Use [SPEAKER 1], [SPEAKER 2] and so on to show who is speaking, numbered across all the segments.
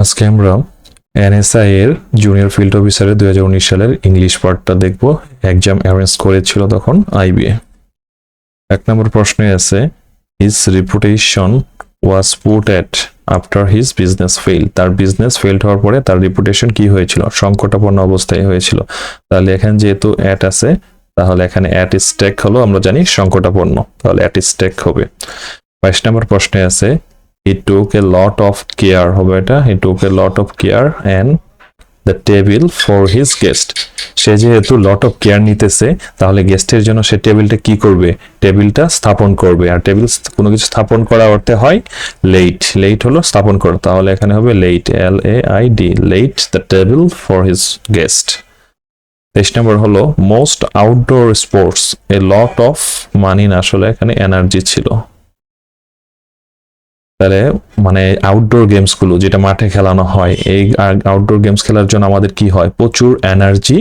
[SPEAKER 1] আজকে আমরা এনএসআই এর জুনিয়র ফিল্ড অফিসারের দুই হাজার উনিশ সালের ইংলিশ পার্টটা দেখব। এক্সাম অ্যারেঞ্জ করেছিল তখন আইবিএ এক নম্বর প্রশ্নে আছে his reputation was put at after his business fail তার বিজনেস ফেল্ড হওয়ার পরে তার রিপুটেশন কি হয়েছিল? সংকটাপন্ন অবস্থায় হয়েছিল। তাহলে এখানে যেহেতু অ্যাট আছে, তাহলে এখানে অ্যাট স্টেক হলো, আমরা জানি সংকটাপন্ন। তাহলে অ্যাট স্টেক হবে। বাইশ নম্বর প্রশ্নে আছে he took a lot of care হবে এটা he took a lot of care and the table for his guest সে যেহেতু লট অফ কেয়ার নিতেছে, তাহলে গেস্টের জন্য সে টেবিলটা কি করবে? টেবিলটা স্থাপন করবে। আর টেবিল কোনো কিছু স্থাপন করা অর্থে হয় লেট লেট হলো স্থাপন করা। তাহলে এখানে হবে let L A I D let the table for his guest তেইশ নম্বর হলো most outdoor sports a lot of money আসলে এখানে এনার্জি ছিল। তাহলে মানে আউটডোর গেমসগুলো যেটা মাঠে খেলানো হয়, এই আউটডোর গেমস খেলার জন্য আমাদের কি হয়? প্রচুর এনার্জি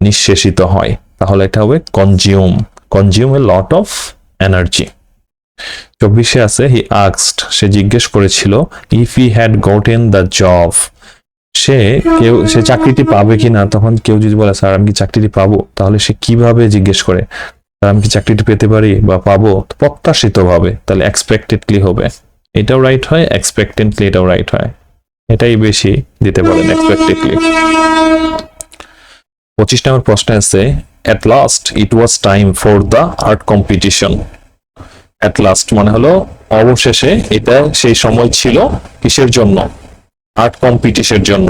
[SPEAKER 1] নিঃশেষিত হয়। তাহলে এটা হবে consume consume a lot of energy চব্বিশে আছে হি আক্সড সে জিজ্ঞেস করেছিল if he had gotten the job সে কেউ, সে চাকরিটি পাবে কিনা তখন কেউ যদি বলে, স্যার, আমি কি চাকরিটি পাবো? তাহলে সে কীভাবে জিজ্ঞেস করে আমি কি চাকরিটি পেতে পারি বা পাবো? প্রত্যাশিত ভাবে তাহলে এক্সপেক্টেডলি হবে। এটাও রাইট হয় এক্সপেক্টেন্টলি এটাও রাইট হয়। এটাই বেশি দিতে পারেন এক্সপেক্টেডলি পঁচিশ নম্বর প্রশ্ন আছে at last it was time for the art competition at last মানে হলো, অবশেষে এটা সেই সময় ছিল কিসের জন্য? আর্ট কম্পিটিশনের জন্য।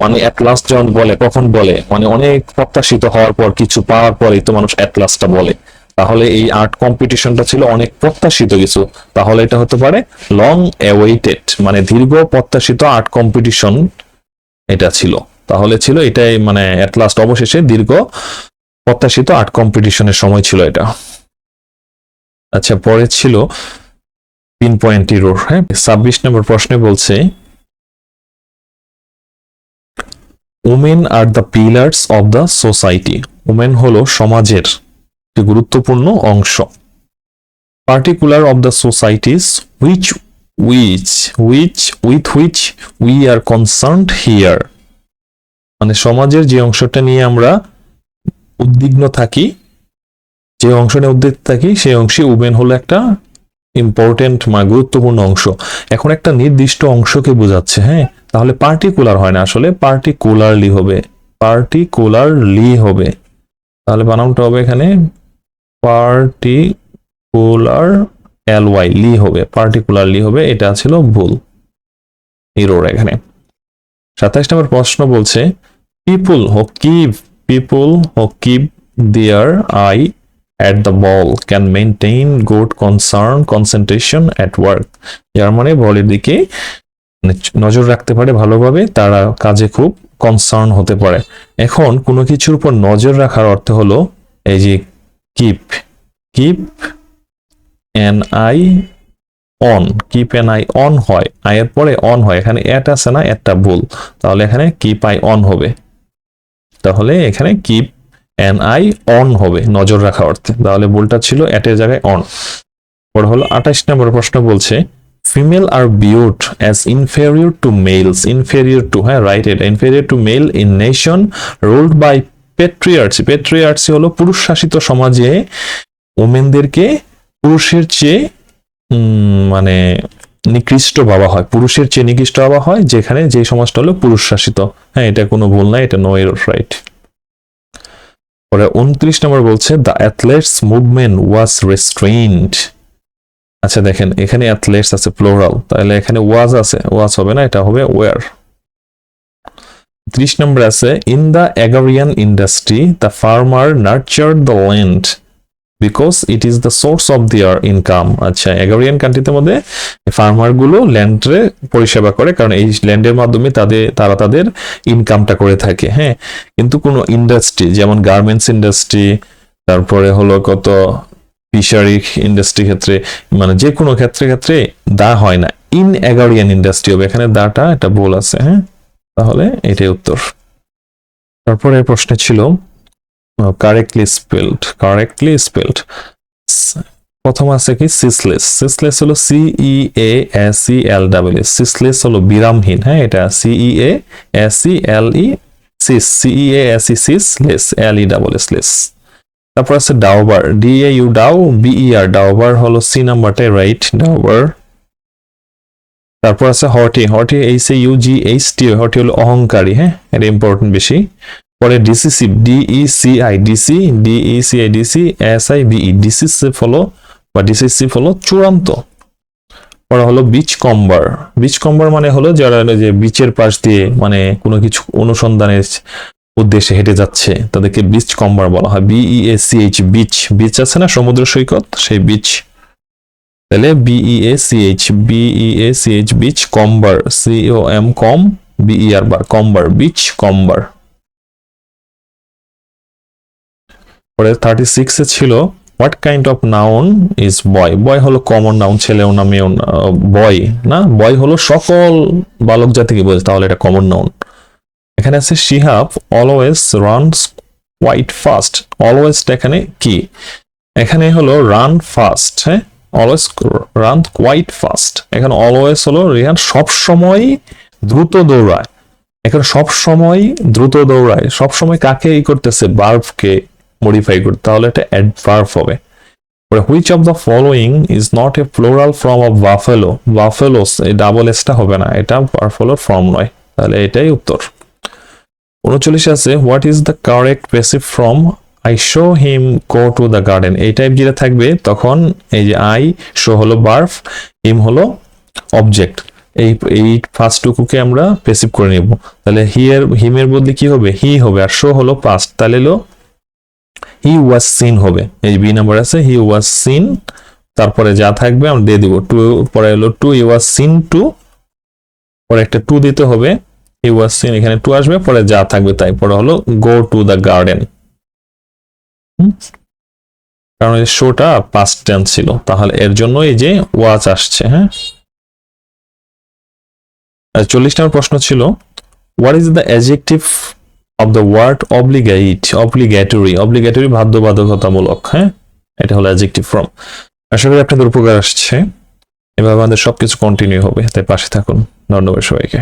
[SPEAKER 1] মানে অ্যাট লাস্ট যখন বলে কখন বলে মানে অনেক প্রত্যাশিত হওয়ার পর, কিছু পাওয়ার পরেই তো মানুষ অ্যাট লাস্টটা বলে। তাহলে এই আর্ট কম্পিটিশনটা ছিল অনেক প্রত্যাশিত কিছু। তাহলে এটা হতে পারে লং অ্যাওয়েটেড মানে দীর্ঘ প্রত্যাশিত আর্ট কম্পিটিশন এটা ছিল। তাহলে ছিল এটাই মানে অ্যাট লাস্ট অবশেষে দীর্ঘ প্রত্যাশিত আর্ট কম্পিটিশনের সময় ছিল এটা। আচ্ছা পরে ছিল তিন পয়েন্ট ইরোর হ্যাঁ? ছাব্বিশ নম্বর প্রশ্নে বলছে women are the pillars of the society women হলো সমাজের একটি গুরুত্বপূর্ণ অংশ। Particular of the societies which which which with which we are concerned here মানে সমাজের যে অংশটা নিয়ে আমরা উদ্বিগ্ন থাকি, যে অংশ নিয়ে উদ্বিগ্ন থাকি, সেই অংশে উমেন হলো একটা ইম্পর্টেন্ট মানে গুরুত্বপূর্ণ অংশ। এখন একটা নির্দিষ্ট অংশকে বোঝাচ্ছে হ্যাঁ? তাহলে পার্টিকুলার হয় না, আসলে পার্টিকুলারলি হবে। পার্টিকুলারলি হবে। তাহলে বানানটা হবে এখানে পার্টিকুলার এল ওয়াই লি হবে পার্টিকুলারলি হবে, এটা ছিল ভুল। এরোর এখানে। সাতাইশ নম্বর প্রশ্ন বলছে people who keep people who keep their eye at the ball can maintain good concern, concentration at work যার মানে বলের দিকে নজর রাখতে পারে ভালোভাবে, তারা কাজে খুব কনসার্ন হতে পারে। এখন কোনো কিছুর উপর নজর রাখার অর্থ হলো, এই যে keep keep an eye on keep an eye on হয়। আয়ের পরে অন হয়। এখানে অ্যাট আছে না? একটা ভুল। তাহলে এখানে কিপ আই অন হবে। তাহলে এখানে কিপ এন আই অন হবে নজর রাখা অর্থে। তাহলে ভুলটা ছিল অ্যাটের জায়গায় অন পরে হলো আঠাশ নম্বর প্রশ্ন বলছে female are viewed as inferior to males inferior to হ্যাঁ রাইট এটা। Inferior to male in nation ruled by patriarchy patriarchy হলো পুরুষ শাসিত সমাজে ওমেনদেরকে পুরুষের চেয়ে মানে নিকৃষ্ট ভাবা হয়। পুরুষের চেয়ে নিকৃষ্ট ভাবা হয়, যেখানে যে সমাজটা হলো পুরুষ শাসিত হ্যাঁ এটা কোনো ভুল নাই এটা নো এরর রাইট পরে উনত্রিশ নম্বর বলছে the athletes movement was restrained আচ্ছা দেখেন, এখানে অ্যাথলেটস আছে প্লোরাল তাহলে এখানে ওয়াজ আছে ওয়াজ হবে না, এটা হবে ওয়ার ত্রিশ নম্বর আছে in the agrarian industry the farmer nurture the land because it is the source of their income আচ্ছা অ্যাগারিয়ান কান্ট্রিতে মধ্যে ফার্মারগুলো ল্যান্ডে পরিষেবা করে, কারণ এই ল্যান্ডের মাধ্যমে তাদের, তারা তাদের ইনকামটা করে থাকে হ্যাঁ? কিন্তু কোনো ইন্ডাস্ট্রি যেমন গার্মেন্টস ইন্ডাস্ট্রি তারপরে হলো কত ফিশারি ইন্ডাস্ট্রি ক্ষেত্রে মানে যে কোনো ক্ষেত্রে ক্ষেত্রে দা হয় না। ইন অ্যাগারিয়ান ইন্ডাস্ট্রি হবে, এখানে দাটা এটা ভুল আছে হ্যাঁ? তাহলে এটাই উত্তর। তারপরে প্রশ্নে ছিল কারেক্টলি স্পেলড কারেক্টলি স্পেলড প্রথম আছে কি? সিসলেস সিসলেস হলো C E A S E L double S ceaseless হলো বিরামহীন হ্যাঁ এটা C E A S E L E cease E A S E cease less L E double S less তারপর আছে dauber D A U dau B E R dauber হলো C নাম্বারটাই right dauber তারপর আছে haughty haughty H A U G H T haughty হলো অহংকারী হ্যাঁ? এটা ইম্পর্টেন্ট বেশি। পরে decisive D E C I deci D E C I deci S I V E decisive হলো বা ডিসিসিভ হলো চূড়ান্ত। পরে হলো বিচ কম্বার বিচ কম্বার মানে হলো যারা যে বিচের পাশ দিয়ে মানে কোনো কিছু অনুসন্ধানের উদ্দেশ্যে হেঁটে যাচ্ছে, তাদেরকে বিচ কম্বার বলা হয়। B E A C H beach beach আছে না সমুদ্র সৈকত? সেই বিচ তাহলে B E A C H B E A C H beachcomber C O M comb B E R bar comber beachcomber পরে থার্টি সিক্সে ছিল what kind of noun is boy boy হলো কমন নাউন ছেলেও না মেয়েও বয় না বয় হলো সকল বালক জাতিকে বোঝে তাহলে এটা কমন নাউন এখানে আছে Shihab always runs quite fast অলওয়েজটা এখানে কি? এখানে হলো রান ফাস্ট হ্যাঁ? অলওয়েজ রান কোয়াইট ফাস্ট এখানে অলওয়েজ হলো রিহান সব সময় দ্রুত দৌড়ায়। এখানে সব সময় দ্রুত দৌড়ায়। সব সময় কাকে ই করতেছে? বার্বকে মডিফাই করতে। তাহলে এটা অ্যাডভার্ব হবে। Which of the following is not a plural form of buffalo buffaloes এই ডাবল এসটা হবে না। এটা বাফেলোর ফর্ম নয়। তাহলে এটাই উত্তর। উনচল্লিশ আছে what is the correct passive from I show him go to the garden এই টাইপ যেটা থাকবে, তখন এই যে আই শো হলো বার্ফ হিম হলো অবজেক্ট এই এই ফার্স্ট টুকুকে আমরা পেসিভ করে নেব। তাহলে হিয়ের হিমের বদলে কি হবে? হি হবে। আর শো হলো পাস্ট তাহলে হলো হি ওয়াজ সিন হবে। এই বি নাম্বার আছে হি ওয়াজ সিন তারপরে যা থাকবে আমরা দিয়ে দিব। টু পরে হলো to he was seen to পরে একটা টু দিতে হবে। হি ওয়াজ সিন এখানে টু আসবে। পরে যা থাকবে তাই। পরে হলো গো টু দ্য গার্ডেন কারণ এই শোটা পাস্ট টেন্স ছিল। তাহলে এর জন্য এই যে ওয়াচ আসছে হ্যাঁ? চল্লিশ নম্বর প্রশ্ন ছিল what is the adjective of the word obligate obligatory obligatory বাধ্যবাধকতামূলক হ্যাঁ? এটা হলো অ্যাজেক্টিভ ফর্ম আশা করি আপনাদের উপকার আসছে। এভাবে আমাদের সবকিছু কন্টিনিউ হবে। তাই পাশে থাকুন। ধন্যবাদ সবাইকে।